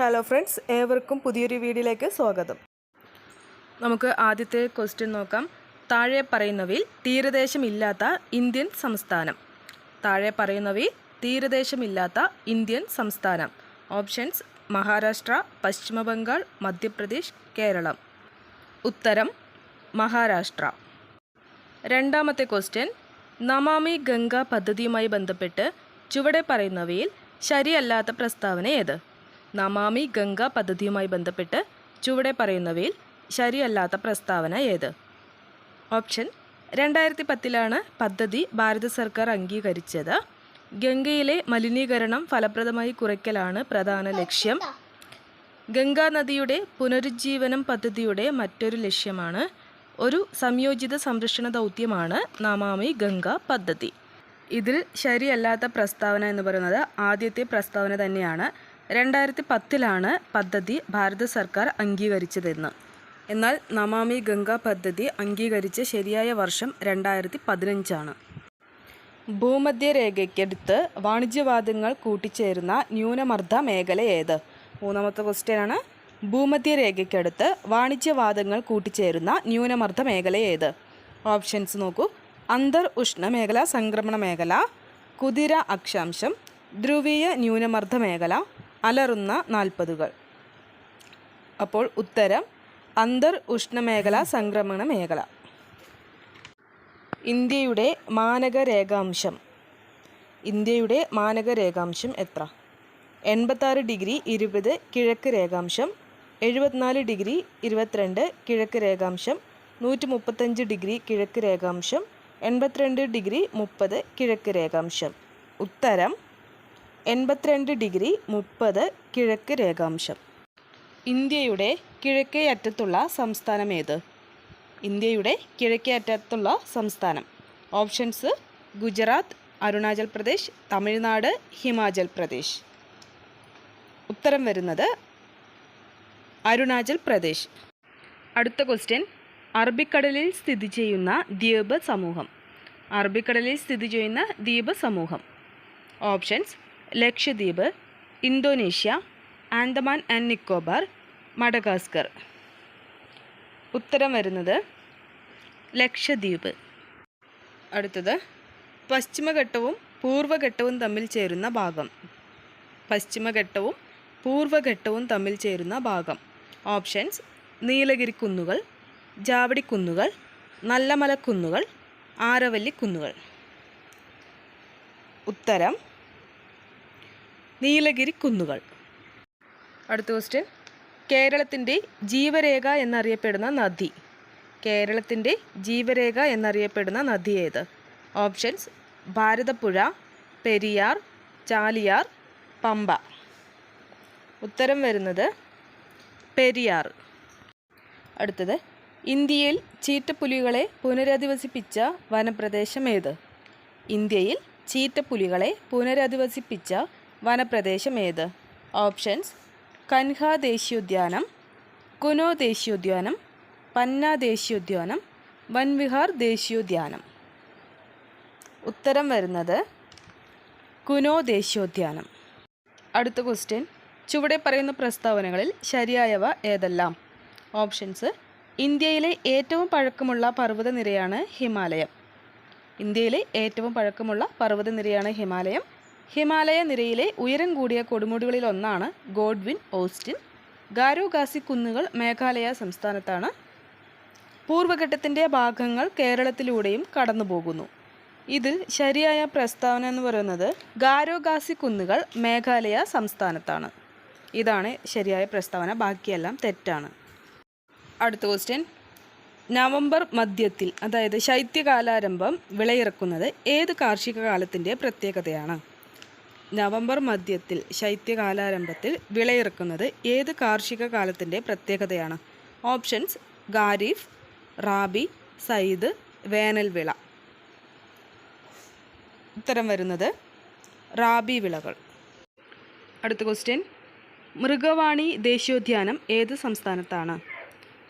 Hello friends ഏവർക്കും പുതിയൊരു വീഡിയോയിലേക്ക് സ്വാഗതം. നമുക്ക് ആദ്യത്തെ ക്വസ്റ്റ്യൻ നോക്കാം. താഴെ പറയുന്നവയിൽ തീരദേശമില്ലാത്ത ഇന്ത്യൻ സംസ്ഥാനം. താഴെ പറയുന്നവയിൽ തീരദേശമില്ലാത്ത ഇന്ത്യൻ സംസ്ഥാനം. ഓപ്ഷൻസ് മഹാരാഷ്ട്ര പശ്ചിമ ബംഗാൾ മധ്യപ്രദേശ് കേരളം. ഉത്തരം മഹാരാഷ്ട്ര. രണ്ടാമത്തെ ക്വസ്റ്റ്യൻ നമാമി ഗംഗ പദ്ധതിയുമായി ബന്ധപ്പെട്ട് ചുവടെ പറയുന്നവയിൽ ശരിയല്ലാത്ത പ്രസ്താവന ഏത്? നമാമി ഗംഗ പദ്ധതിയുമായി ബന്ധപ്പെട്ട് ചുവടെ പറയുന്നവയിൽ ശരിയല്ലാത്ത പ്രസ്താവന ഏത്? ഓപ്ഷൻ രണ്ടായിരത്തി പത്തിലാണ് പദ്ധതി ഭാരത സർക്കാർ അംഗീകരിച്ചത്. ഗംഗയിലെ മലിനീകരണം ഫലപ്രദമായി കുറയ്ക്കലാണ് പ്രധാന ലക്ഷ്യം. ഗംഗാ നദിയുടെ പുനരുജ്ജീവനം പദ്ധതിയുടെ മറ്റൊരു ലക്ഷ്യമാണ്. ഒരു സംയോജിത സംരക്ഷണ ദൗത്യമാണ് നമാമി ഗംഗ പദ്ധതി. ഇതിൽ ശരിയല്ലാത്ത പ്രസ്താവന എന്ന് പറയുന്നത് ആദ്യത്തെ പ്രസ്താവന തന്നെയാണ്. രണ്ടായിരത്തി പത്തിലാണ് പദ്ധതി ഭാരത സർക്കാർ അംഗീകരിച്ചതെന്ന്. എന്നാൽ നമാമി ഗംഗ പദ്ധതി അംഗീകരിച്ച ശരിയായ വർഷം രണ്ടായിരത്തി പതിനഞ്ചാണ് ഭൂമധ്യരേഖയ്ക്കടുത്ത് വാണിജ്യവാദങ്ങൾ കൂട്ടിച്ചേരുന്ന ന്യൂനമർദ്ദ മേഖല ഏത്? മൂന്നാമത്തെ ക്വസ്റ്റ്യൻ ആണ്. ഭൂമധ്യരേഖയ്ക്കടുത്ത് വാണിജ്യവാദങ്ങൾ കൂട്ടിച്ചേരുന്ന ന്യൂനമർദ്ദ മേഖല ഏത്? ഓപ്ഷൻസ് നോക്കൂ. അന്തർ ഉഷ്ണ മേഖല സംക്രമണ മേഖല കുതിര അക്ഷാംശം ധ്രുവീയ ന്യൂനമർദ്ദ മേഖല അലറുന്ന നാൽപ്പതുകൾ. അപ്പോൾ ഉത്തരം അന്തർ ഉഷ്ണമേഖല സംക്രമണ മേഖല. ഇന്ത്യയുടെ മാനക രേഖാംശം ഇന്ത്യയുടെ മാനക രേഖാംശം എത്ര? എൺപത്താറ് ഡിഗ്രി ഇരുപത് കിഴക്ക് രേഖാംശം എഴുപത്തിനാല് ഡിഗ്രി ഇരുപത്തിരണ്ട് കിഴക്ക് രേഖാംശം നൂറ്റി മുപ്പത്തഞ്ച് ഡിഗ്രി കിഴക്ക് രേഖാംശം എൺപത്തിരണ്ട് ഡിഗ്രി മുപ്പത് കിഴക്ക് രേഖാംശം. ഉത്തരം എൺപത്തിരണ്ട് ഡിഗ്രി മുപ്പത് കിഴക്ക് രേഖാംശം. ഇന്ത്യയുടെ കിഴക്കേ അറ്റത്തുള്ള സംസ്ഥാനം ഏത്? ഇന്ത്യയുടെ കിഴക്കേ അറ്റത്തുള്ള സംസ്ഥാനം. ഓപ്ഷൻസ് ഗുജറാത്ത് അരുണാചൽ പ്രദേശ് തമിഴ്നാട് ഹിമാചൽ പ്രദേശ്. ഉത്തരം വരുന്നത് അരുണാചൽ പ്രദേശ്. അടുത്ത ക്വസ്റ്റ്യൻ. അറബിക്കടലിൽ സ്ഥിതി ചെയ്യുന്ന ദ്വീപ് സമൂഹം. അറബിക്കടലിൽ സ്ഥിതി ചെയ്യുന്ന ദ്വീപ് സമൂഹം. Options Lakshadweep Indonesia Andaman and Nicobar Madagascar. ഉത്തരം വരുന്നത് ലക്ഷദ്വീപ്. അടുത്തത് പശ്ചിമഘട്ടവും പൂർവഘട്ടവും തമ്മിൽ ചേരുന്ന ഭാഗം. പശ്ചിമഘട്ടവും പൂർവഘട്ടവും തമ്മിൽ ചേരുന്ന ഭാഗം. ഓപ്ഷൻസ് നീലഗിരി കുന്നുകൾ ജാവടി കുന്നുകൾ നല്ലമല കുന്നുകൾ ആരവല്ലി കുന്നുകൾ ഉത്തരം നീലഗിരി കുന്നുകൾ. അടുത്ത ക്വസ്റ്റ്യൻ കേരളത്തിന്റെ ജീവരേഖ എന്നറിയപ്പെടുന്ന നദി. കേരളത്തിന്റെ ജീവരേഖ എന്നറിയപ്പെടുന്ന നദി ഏത്? ഓപ്ഷൻസ് ഭാരതപ്പുഴ പെരിയാർ ചാലിയാർ പമ്പ. ഉത്തരം വരുന്നത് പെരിയാർ. അടുത്തത്. ഇന്ത്യയിൽ ചീറ്റപ്പുലികളെ പുനരധിവസിപ്പിച്ച വനപ്രദേശം ഏത്? ഇന്ത്യയിൽ ചീറ്റപ്പുലികളെ പുനരധിവസിപ്പിച്ച വനപ്രദേശം ഏത്? ഓപ്ഷൻസ് കൻഹ ദേശീയോദ്യാനം കുനോ ദേശീയോദ്യാനം പന്ന ദേശീയോദ്യാനം വൻവിഹാർ ദേശീയോദ്യാനം. ഉത്തരം വരുന്നത് കുനോ ദേശീയോദ്യാനം. അടുത്ത ക്വസ്റ്റ്യൻ ചുവടെ പറയുന്ന പ്രസ്താവനകളിൽ ശരിയായവ ഏതെല്ലാം? ഓപ്ഷൻസ് ഇന്ത്യയിലെ ഏറ്റവും പഴക്കമുള്ള പർവതനിരയാണ് ഹിമാലയം. ഇന്ത്യയിലെ ഏറ്റവും പഴക്കമുള്ള പർവതനിരയാണ് ഹിമാലയം. ഹിമാലയ നിരയിലെ ഉയരം കൂടിയ കൊടുമുടികളിൽ ഒന്നാണ് ഗോഡ്വിൻ ഓസ്റ്റിൻ. ഗാരോ ഗാസി കുന്നുകൾ മേഘാലയ സംസ്ഥാനത്താണ്. പൂർവഘട്ടത്തിന്റെ ഭാഗങ്ങൾ കേരളത്തിലൂടെയും കടന്നുപോകുന്നു. ഇതിൽ ശരിയായ പ്രസ്താവന എന്ന് പറയുന്നത് ഗാരോഗാസി കുന്നുകൾ മേഘാലയ സംസ്ഥാനത്താണ്. ഇതാണ് ശരിയായ പ്രസ്താവന ബാക്കിയെല്ലാം തെറ്റാണ്. അടുത്ത ക്വസ്റ്റ്യൻ നവംബർ മധ്യത്തിൽ അതായത് ശൈത്യകാലാരംഭം വിളയിറക്കുന്നത് ഏത് കാർഷിക കാലത്തിന്റെ പ്രത്യേകതയാണ്? നവംബർ മധ്യത്തിൽ ശൈത്യകാലാരംഭത്തിൽ വിളയിറക്കുന്നത് ഏത് കാർഷിക കാലത്തിന്റെ പ്രത്യേകതയാണ്? ഓപ്ഷൻസ് ഖാരിഫ് റാബി സയ്ദ് വേനൽ വിള. ഉത്തരം വരുന്നത് റാബി വിളകൾ. അടുത്ത ക്വസ്റ്റ്യൻ. മൃഗവാണി ദേശീയോദ്യാനം ഏത് സംസ്ഥാനത്താണ്?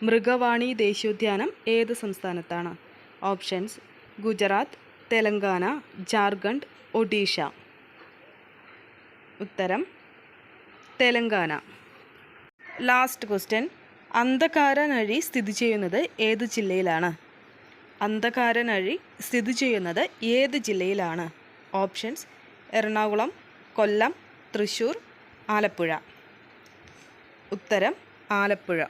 മൃഗവാണി ദേശീയോദ്യാനം ഏത് സംസ്ഥാനത്താണ്? ഓപ്ഷൻസ് ഗുജറാത്ത് തെലങ്കാന ജാർഖണ്ഡ് ഒഡീഷ. ഉത്തരം തെലങ്കാന. ലാസ്റ്റ് ക്വസ്റ്റ്യൻ അന്ധകാരനഴി സ്ഥിതി ചെയ്യുന്നത് ഏത് ജില്ലയിലാണ്? അന്ധകാരനഴി സ്ഥിതി ചെയ്യുന്നത് ഏത് ജില്ലയിലാണ്? ഓപ്ഷൻസ് എറണാകുളം കൊല്ലം തൃശ്ശൂർ ആലപ്പുഴ. ഉത്തരം ആലപ്പുഴ.